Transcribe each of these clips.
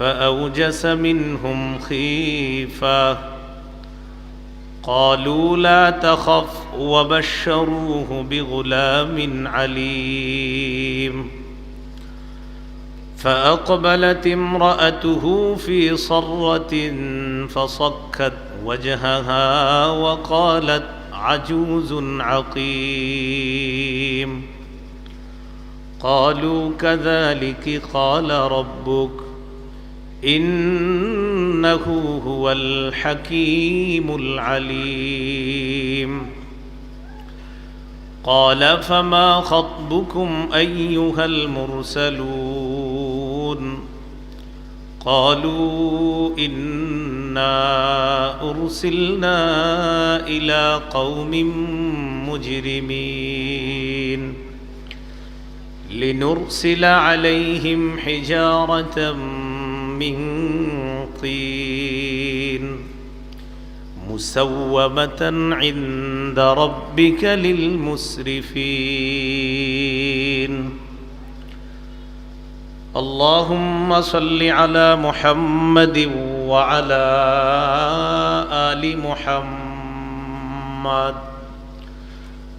فأوجس منهم خيفة. قالوا لا تخف وبشروه بغلام عليم. فأقبلت امرأته في صرة فصكت وجهها وقالت عجوز عقيم. قالوا كذلك قال ربك. إنه هو الحكيم العليم. قال فما خطبكم أيها المرسلون؟ قالوا إنا أرسلنا إلى قوم مجرمين لنرسل عليهم حجارة من طين مسومة عند ربك للمسرفين اللهم صل على محمد وعلى آل محمد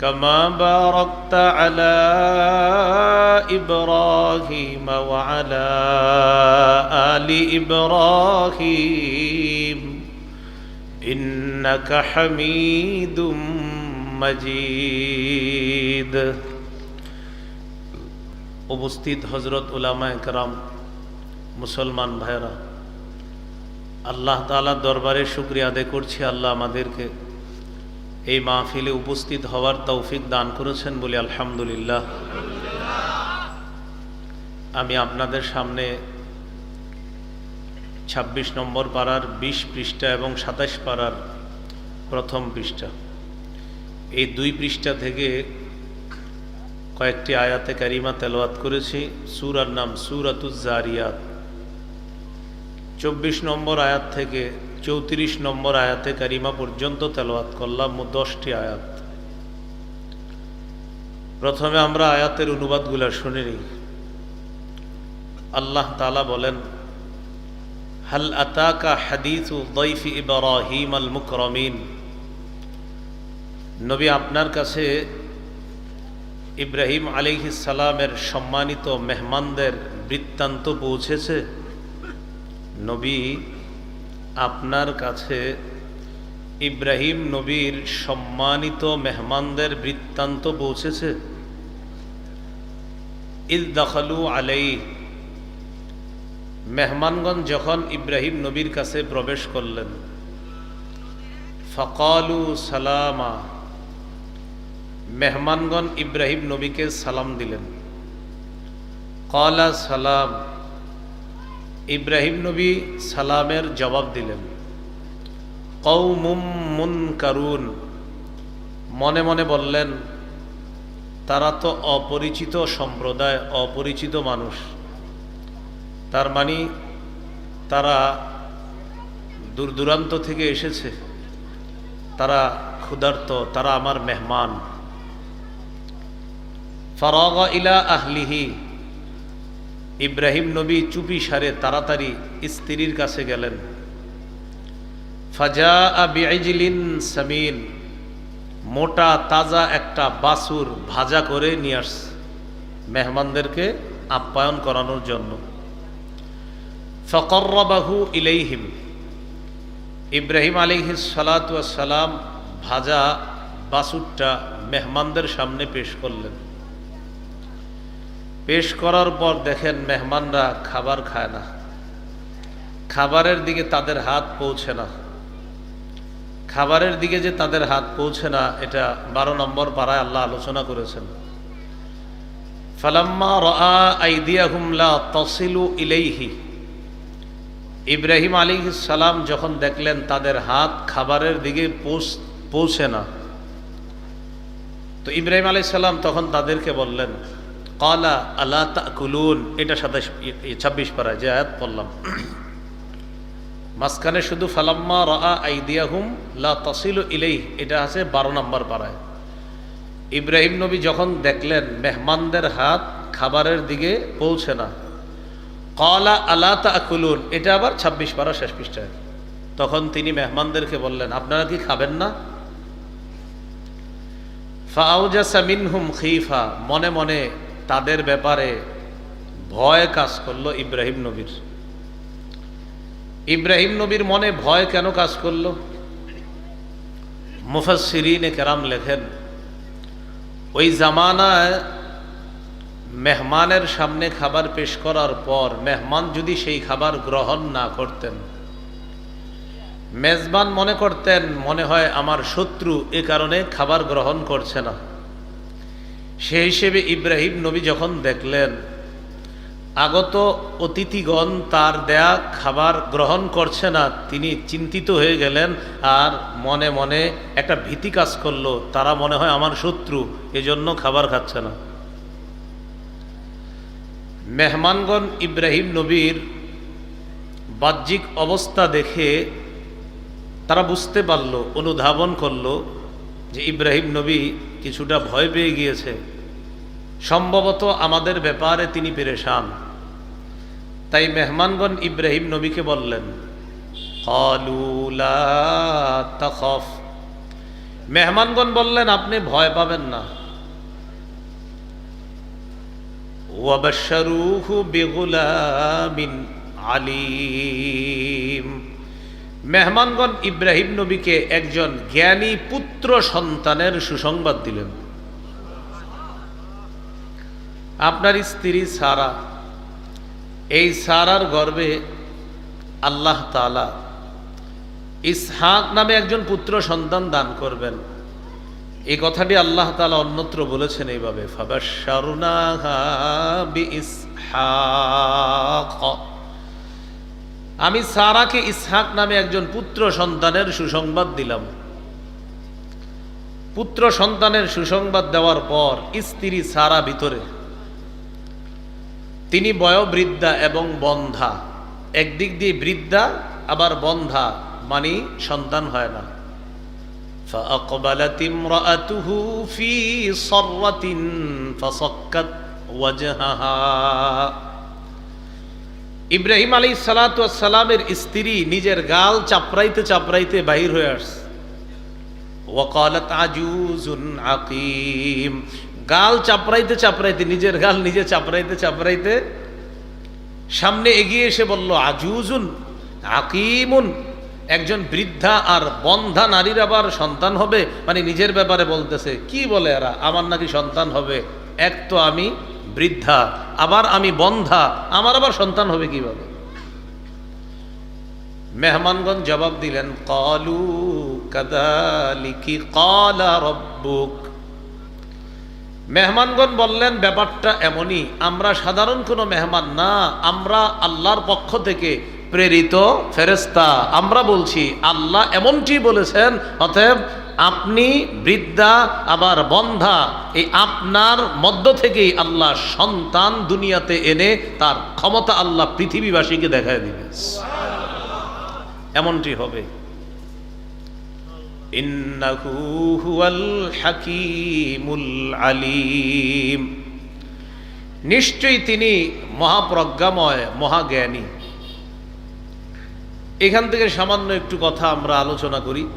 كما باركت على إبراهيم وعلى آل إبراهيم إنك حميد مجيد উপস্থিত হজরত উলামা একরাম মুসলমান ভাইরা আল্লাহ তালার দরবারে শুক্রিয়া আদায় করছি আল্লাহ আমাদেরকে এই মাহফিলে উপস্থিত হওয়ার তৌফিক দান করেছেন বলে আলহামদুলিল্লাহ। আমি আপনাদের সামনে ২৬ নম্বর পাড়ার ২০ পৃষ্ঠা এবং সাতাশ পাড়ার প্রথম পৃষ্ঠা। এই দুই পৃষ্ঠা থেকে কয়েকটি আয়াতে কারিমা তেলাওয়াত করেছি। সুরার নাম সুরাতুজারিয়াত চব্বিশ নম্বর আয়াত থেকে চৌত্রিশ নম্বর আয়াতে কারিমা পর্যন্ত তেলাওয়াত করলাম দশটি আয়াত। প্রথমে আমরা আয়াতের অনুবাদগুলা শুনে নিই। আল্লাহ তালা বলেন, হাল আতাকা হাদিসু দৈফি ইব্রাহিম আল মুকরমিন? নবী আপনার কাছে ইব্রাহিম সালামের সম্মানিত মেহমানদের বৃত্তান্ত পৌঁছেছে? নবী আপনার কাছে ইব্রাহিম নবীর সম্মানিত মেহমানদের বৃত্তান্ত পৌঁছেছে? ইদ দখলু আলাই। মেহমানগণ যখন ইব্রাহিম নবীর কাছে প্রবেশ করলেন, ফকালু সালামা। মেহমানগণ ইব্রাহিম নবীকে সালাম দিলেন। কলা সালাম। ইব্রাহিম নবী সালামের জবাব দিলেন কৌমুম মুন কারুন মনে মনে বললেন, তারা তো অপরিচিত সম্প্রদায়, অপরিচিত মানুষ। তার মানে তারা দূর দূরান্ত থেকে এসেছে। তারা ক্ষুধার্ত, তারা আমার মেহমান। ফরগ ইলা আহলিহি ইব্রাহিম নবী চুপি সারে তাড়াতাড়ি স্ত্রীর কাছে গেলেন। ফাজা আবিআইজিলিন সামিন, মোটা তাজা একটা বাসুর ভাজা করে নিয়ে আস, মেহমানদেরকে আপ্যায়ন করানোর জন্য। ফকর্রবাহু ইলাইহিম, ইব্রাহিম আলিহিস সালাম ভাজা বাসুরটা মেহমানদের সামনে পেশ করলেন। পেশ করার পর দেখেন মেহমানরা খাবার খায় না। খাবারের দিকে তাদের হাত পৌঁছে না। খাবারের দিকে যে তাদের হাত পৌঁছে না, এটা বারো নম্বর পাড়ায় আল্লাহ আলোচনা করেছেন। ফালাম্মা রা আইদিয়াহুম লা তাসিলু ইলাইহি। ইব্রাহিম আলী সালাম যখন দেখলেন তাদের হাত খাবারের দিকে পৌঁছে না, তো ইব্রাহিম আলী সালাম তখন তাদেরকে বললেন কলা আল্লাহ তাকুলুন, এটা সাতাশ ছাব্বিশ পারায় যে আয়াত পড়লাম। মাঝখানে শুধু ফালাম্মা রা আইদিয়াহুম লা তসিল ইলেই এটা আছে বারো নম্বর পাড়ায় ইব্রাহিম নবী যখন দেখলেন, মেহমানদের হাত খাবারের দিকে পৌঁছে না, কলা আলা তাকুলুন, এটা আবার ছাব্বিশ পারা শেষ পৃষ্ঠায়। তখন তিনি মেহমানদেরকে বললেন, আপনারা কি খাবেন না? ফাউজাসা মিনহুম খিফা, মনে মনে তাদের ব্যাপারে ভয় কাজ করল ইব্রাহিম নবীর। ইব্রাহিম নবীর মনে ভয় কেন কাজ করল? মুফাসিরিনে কেরাম লেখেন, ওই জামানায় মেহমানের সামনে খাবার পেশ করার পর মেহমান যদি সেই খাবার গ্রহণ না করতেন, মেজবান মনে করতেন, মনে হয় আমার শত্রু এ কারণে খাবার গ্রহণ করছে না। সে হিসেবে ইব্রাহিম নবী যখন দেখলেন, আগত অতিথিগণ তার দেয়া খাবার গ্রহণ করছে না, তিনি চিন্তিত হয়ে গেলেন আর মনে মনে একটা ভীতি কাজ করল। তারা মনে হয় আমার শত্রু, এজন্য খাবার খাচ্ছে না। মেহমানগণ ইব্রাহিম নবীর বাহ্যিক অবস্থা দেখে তারা বুঝতে পারল, অনুধাবন করল যে ইব্রাহিম নবী কিছুটা ভয় পেয়ে গিয়েছে। সম্ভবত আমাদের ব্যাপারে তিনি পেরেশান। তাই মেহমানগণ ইব্রাহিম নবীকে বললেন "ক্বালুলা তাখফ। মেহমানগণ বললেন, আপনি ভয় পাবেন না। আলিম। মেহমানগণ ইব্রাহিম নবীকে একজন জ্ঞানী পুত্র সন্তানের সুসংবাদ দিলেন। আপনার স্ত্রী সারা, এই সারার গর্বে আল্লাহ তালা ইসহাক নামে একজন পুত্র সন্তান দান করবেন। এই কথাটি আল্লাহ তালা অন্যত্র বলেছেন এইভাবে, ফাবাশশারনাহা বিইসহাক। আমি সারাকে ইসহাক নামে একজন পুত্র সন্তানের সুসংবাদ দিলাম পুত্র সন্তানের সুসংবাদ দেওয়ার পর স্ত্রী সারা ভিতরে তিনি বয়োবৃদ্ধা এবং বন্ধা একদিক দিয়ে বৃদ্ধা আবার বন্ধা মানে সন্তান হয় না فأقبلت امرأته في صرة فصكت وجهها ইব্রাহিম আলী সালামের স্ত্রী নিজের গাল চাপড়াইতে চাপড়াইতে বাহির হয়ে আসছে। ওয়াকালাত আজুজুন আকিম। গাল চাপড়াইতে চাপড়াইতে, নিজের গাল নিজে চাপড়াইতে চাপড়াইতে সামনে এগিয়ে এসে বলল, আজুজুন আকিমুন। একজন বৃদ্ধা আর বন্ধা নারীর আবার সন্তান হবে? মানে নিজের ব্যাপারে বলতেছে, কি বলে এরা? আমার নাকি সন্তান হবে। এক তো আমি বৃদ্ধা আবার আমি বন্ধা, আমার আবার সন্তান হবে কীভাবে? মেহমানগঞ্জ জবাব দিলেন, কলু কাদালিকি কলা রব্বুক। মেহমানগণ বললেন, ব্যাপারটা এমনই, আমরা সাধারণ কোনো মেহমান না, আমরা আল্লাহর পক্ষ থেকে প্রেরিত ফেরেস্তা আমরা বলছি, আল্লাহ এমনটি বলেছেন, অতএব আপনি বৃদ্ধা, আবার বন্ধা, এই আপনার মধ্য থেকেই আল্লাহ সন্তান দুনিয়াতে এনে তার ক্ষমতা আল্লাহ পৃথিবীবাসীকে দেখায় দিবে। এমনটি হবে। আলিম। নিশ্চয়ই তিনি মহাপ্রজ্ঞাময়, মহাজ্ঞানী। এখান থেকে সামান্য একটু কথা আমরা আলোচনা করি।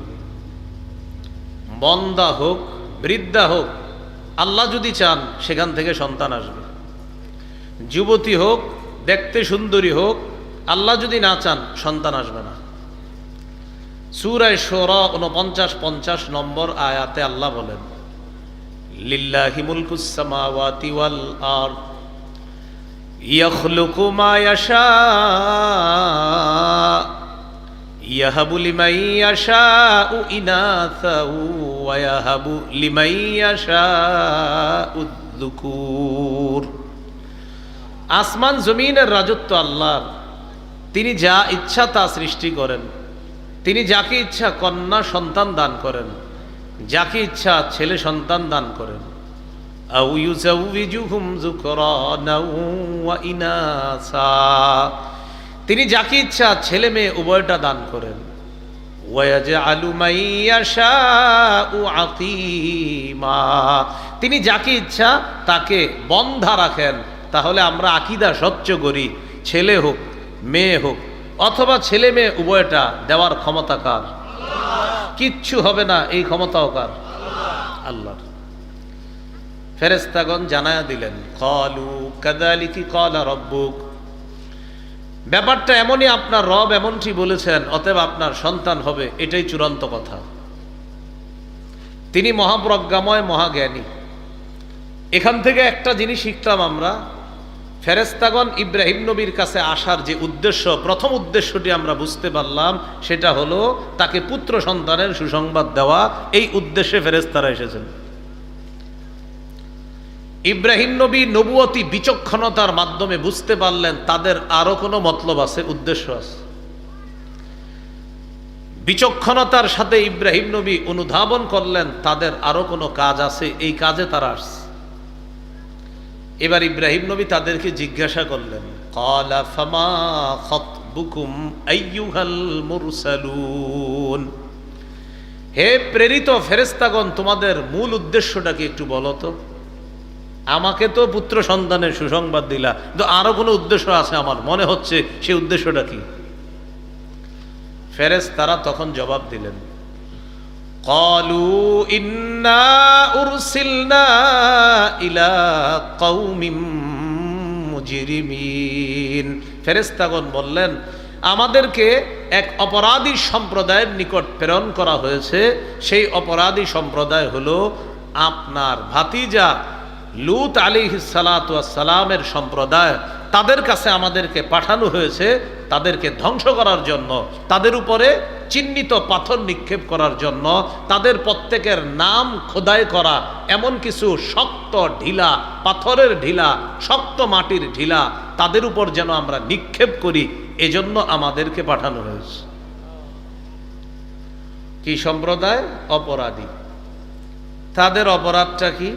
বন্দা হোক, বৃদ্ধা হোক, আল্লাহ যদি চান, সেখান থেকে সন্তান আসবে। যুবতী হোক, দেখতে সুন্দরী হোক, আল্লাহ যদি না চান, সন্তান আসবে না। সুরায় সোর উনপঞ্চাশ পঞ্চাশ নম্বর আয়াতে আল্লাহ বলেন, লিল্লাহি মুলকুস সামাওয়াতি ওয়াল আরদ, ইয়াখলুকু মা ইয়াশা ইয়াহাবু লিমান ইয়াশাউ ইনাসাউ ওয়া ইয়াহাবু লিমান ইয়াশাউ যুকুর। আসমান জমিনের রাজত্ব আল্লাহর। তিনি যা ইচ্ছা তা সৃষ্টি করেন। তিনি যাকে ইচ্ছা কন্যা সন্তান দান করেন। যাকে ইচ্ছা ছেলে সন্তান দান করেন। আউ ইউজাউযিজুহুম যুকরানাও ওয়া ইনাসা। তিনি যাকে ইচ্ছা ছেলে মেয়ে উভয়টা দান করেন। তিনি যাকে ইচ্ছা তাকে বন্ধা রাখেন। তাহলে আমরা আকিদা স্বচ্ছ করি। ছেলে হোক, মেয়ে হোক, অথবা ছেলে মেয়ে উভয়টা দেওয়ার ক্ষমতা কার? কিচ্ছু হবে না, এই ক্ষমতাও কার? আল্লাহর। ফেরেস্তাগণ জানায়া দিলেন, কলু কাদালিকি কলা রব্বুক। ব্যাপারটা এমনই আপনার রব এমনটি বলেছেন, অতএব আপনার সন্তান হবে, এটাই চূড়ান্ত কথা। তিনি মহাপ্রজ্ঞাময়, মহাজ্ঞানী। এখান থেকে একটা জিনিস শিখলাম আমরা ফেরেস্তাগণ ইব্রাহিম নবীর কাছে আসার যে উদ্দেশ্য, প্রথম উদ্দেশ্যটি আমরা বুঝতে পারলাম, সেটা হলো তাকে পুত্র সন্তানের সুসংবাদ দেওয়া, এই উদ্দেশ্যে ফেরেস্তারা এসেছেন। ইব্রাহিম নবী নবুয়তি বিচক্ষণতার মাধ্যমে বুঝতে পারলেন তাদের আরও কোনো মতলব আছে, উদ্দেশ্য আছে। বিচক্ষণতার সাথে ইব্রাহিম নবী অনুধাবন করলেন, তাদের আরও কোনো কাজ আছে, এই কাজে তারা আসছে। এবার ইব্রাহিম নবী তাদেরকে জিজ্ঞাসা করলেন খতবুকুম আইয়ুহাল হে প্রেরিত ফেরেস্তাগণ তোমাদের মূল উদ্দেশ্যটা কি একটু বলো তো? আমাকে তো পুত্র সন্তানের সুসংবাদ দিলা। কিন্তু আরও কোনো উদ্দেশ্য আছে আমার? মনে হচ্ছে সেই উদ্দেশ্যটা কি? ফেরেস তারা তখন জবাব দিলেন, কলু ইন্না উরসিলনা ইলা কৌমিম মুজিরিমিন। ফেরেস্তাগণ বললেন, আমাদেরকে এক অপরাধী সম্প্রদায়ের নিকট প্রেরণ করা হয়েছে। সেই অপরাধী সম্প্রদায় হলো আপনার ভাতিজা লুত আলী সালাত সালামের সম্প্রদায় তাদের কাছে আমাদেরকে পাঠানো হয়েছে, তাদেরকে ধ্বংস করার জন্য, তাদের উপরে চিহ্নিত পাথর নিক্ষেপ করার জন্য, তাদের প্রত্যেকের নাম খোদাই করা, এমন কিছু শক্ত ঢিলা, পাথরের ঢিলা, শক্ত মাটির ঢিলা, তাদের উপর যেন আমরা নিক্ষেপ করি, এজন্য আমাদেরকে পাঠানো হয়েছে। কি সম্প্রদায়? অপরাধী। তাদের অপরাধটা কি?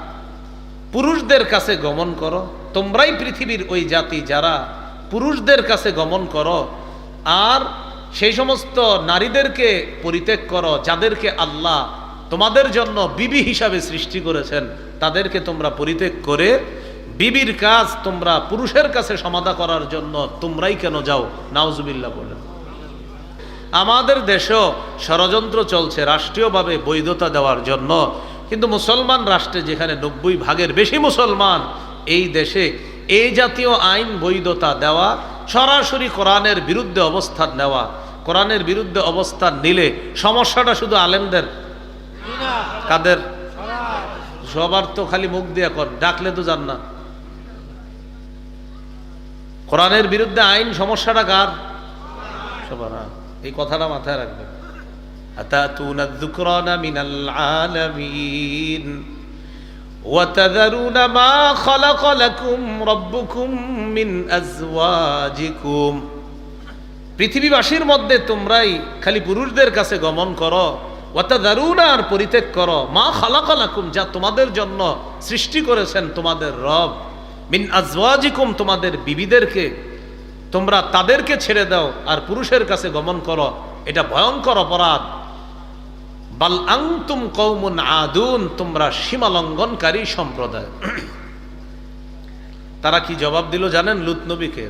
পুরুষদের কাছে গমন করো। তোমরাই পৃথিবীর ওই জাতি যারা পুরুষদের কাছে গমন করো। আর সেই সমস্ত নারীদেরকে পরিত্যাগ করো যাদেরকে আল্লাহ তোমাদের জন্য বিবি হিসাবে সৃষ্টি করেছেন। তাদেরকে তোমরা পরিত্যাগ করে বিবির কাজ তোমরা পুরুষের কাছে সমাধা করার জন্য তোমরাই কেন যাও? নাওজুবিল্লা বলেন। আমাদের দেশেও ষড়যন্ত্র চলছে রাষ্ট্রীয়ভাবে বৈধতা দেওয়ার জন্য। কিন্তু মুসলমান রাষ্ট্রে যেখানে নব্বই ভাগের বেশি মুসলমান এই দেশে এই জাতীয় আইন বৈধতা দেওয়া, সরাসরি কোরআনের বিরুদ্ধে অবস্থান নেওয়া, কোরআনের বিরুদ্ধে অবস্থান নিলে সমস্যাটা শুধু আলেমদের? কাদের? সবার তো খালি মুখ দিয়ে কর, ডাকলে তো যান না। কোরআনের বিরুদ্ধে আইন, সমস্যাটা কার? সবার হ্যাঁ। এই কথাটা মাথায় রাখবে أتأتون الذكران من العالمين وتذرون ما خلق لكم ربكم من أزواجكم পৃথিবীবাসীর মধ্যে তোমরাই খালি পুরুষদের কাছে গমন করো ওয়াতাদারুনা আর পরিত্যাগ করো মা খালাকালাকুম যা তোমাদের জন্য সৃষ্টি করেছেন তোমাদের রব মিন আজওয়াজিকুম তোমাদের বিবিদেরকে তোমরা তাদেরকে ছেড়ে দাও আর পুরুষের কাছে গমন করো এটা ভয়ঙ্কর অপরাধ বাল আংতুম কৌমুন আদুন, তোমরা সীমা লঙ্ঘনকারী সম্প্রদায়। তারা কি জবাব দিল জানেন লুত নবীকে?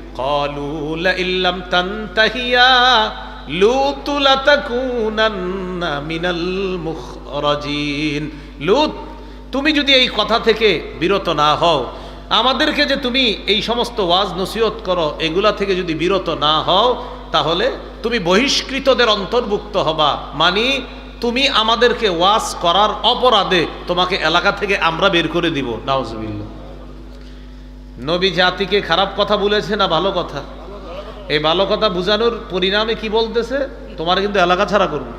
ইল্লাম তানতাহিয়া মিনাল লুত, তুমি যদি এই কথা থেকে বিরত না হও, আমাদেরকে যে তুমি এই সমস্ত ওয়াজ নসিহত করো, এগুলা থেকে যদি বিরত না হও, তাহলে তুমি বহিষ্কৃতদের অন্তর্ভুক্ত হবা। মানি তুমি আমাদেরকে ওয়াজ করার অপরাধে তোমাকে এলাকা থেকে আমরা বের করে দিব। নাউজবিল্লা নবী জাতিকে খারাপ কথা বলেছে না ভালো কথা? এই ভালো কথা বুঝানোর পরিণামে কি বলতেছে? তোমার কিন্তু এলাকা ছাড়া করবে।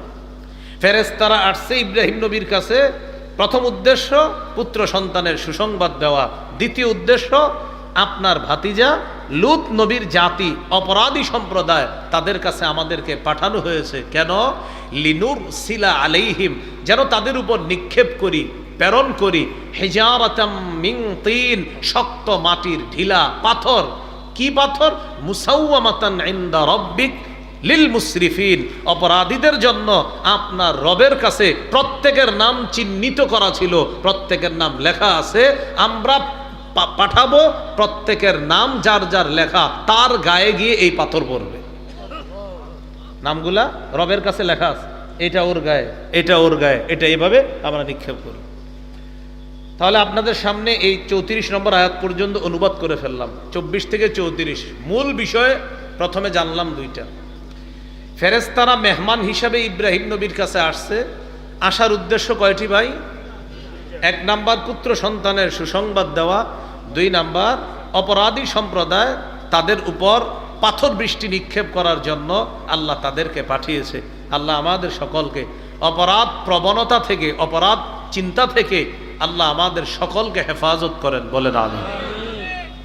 ফেরেস্তারা আসছে ইব্রাহিম নবীর কাছে। প্রথম উদ্দেশ্য, পুত্র সন্তানের সুসংবাদ দেওয়া। দ্বিতীয় উদ্দেশ্য, আপনার ভাতিজা লুত নবীর জাতি, অপরাধী সম্প্রদায় তাদের কাছে আমাদেরকে পাঠানো হয়েছে। কেন? লিনুর সিলা আলাইহিম, যেন তাদের উপর নিক্ষেপ করি, প্রেরণ করি। হেজারাতাম মিং তিন, শক্ত মাটির ঢিলা, পাথর। কি পাথর? মুসাউমাতান রব্বিক লিল মুসরিফিন। অপরাধীদের জন্য আপনার রবের কাছে প্রত্যেকের নাম চিহ্নিত করা ছিল, প্রত্যেকের নাম লেখা আছে, আমরা পাঠাবো, প্রত্যেকের নাম যার যার লেখা, তার গায়ে গিয়ে এই পাথর পড়বে। নামগুলা রবের কাছে লেখা আছে, এটা ওর গায়ে, এটা ওর গায়ে, এটা এইভাবে আমরা নিক্ষেপ করব তাহলে আপনাদের সামনে এই চৌত্রিশ নম্বর আয়াত পর্যন্ত অনুবাদ করে ফেললাম। চব্বিশ থেকে চৌত্রিশ, মূল বিষয়ে প্রথমে জানলাম দুইটা। ফেরেস্তারা মেহমান হিসাবে ইব্রাহিম নবীর কাছে আসছে। আসার উদ্দেশ্য কয়টি ভাই? এক নাম্বার পুত্র সন্তানের সুসংবাদ দেওয়া, দুই নাম্বার অপরাধী সম্প্রদায় তাদের উপর পাথর বৃষ্টি নিক্ষেপ করার জন্য আল্লাহ তাদেরকে পাঠিয়েছে। আল্লাহ আমাদের সকলকে অপরাধ প্রবণতা থেকে, অপরাধ চিন্তা থেকে আল্লাহ আমাদের সকলকে হেফাজত করেন বলে আমি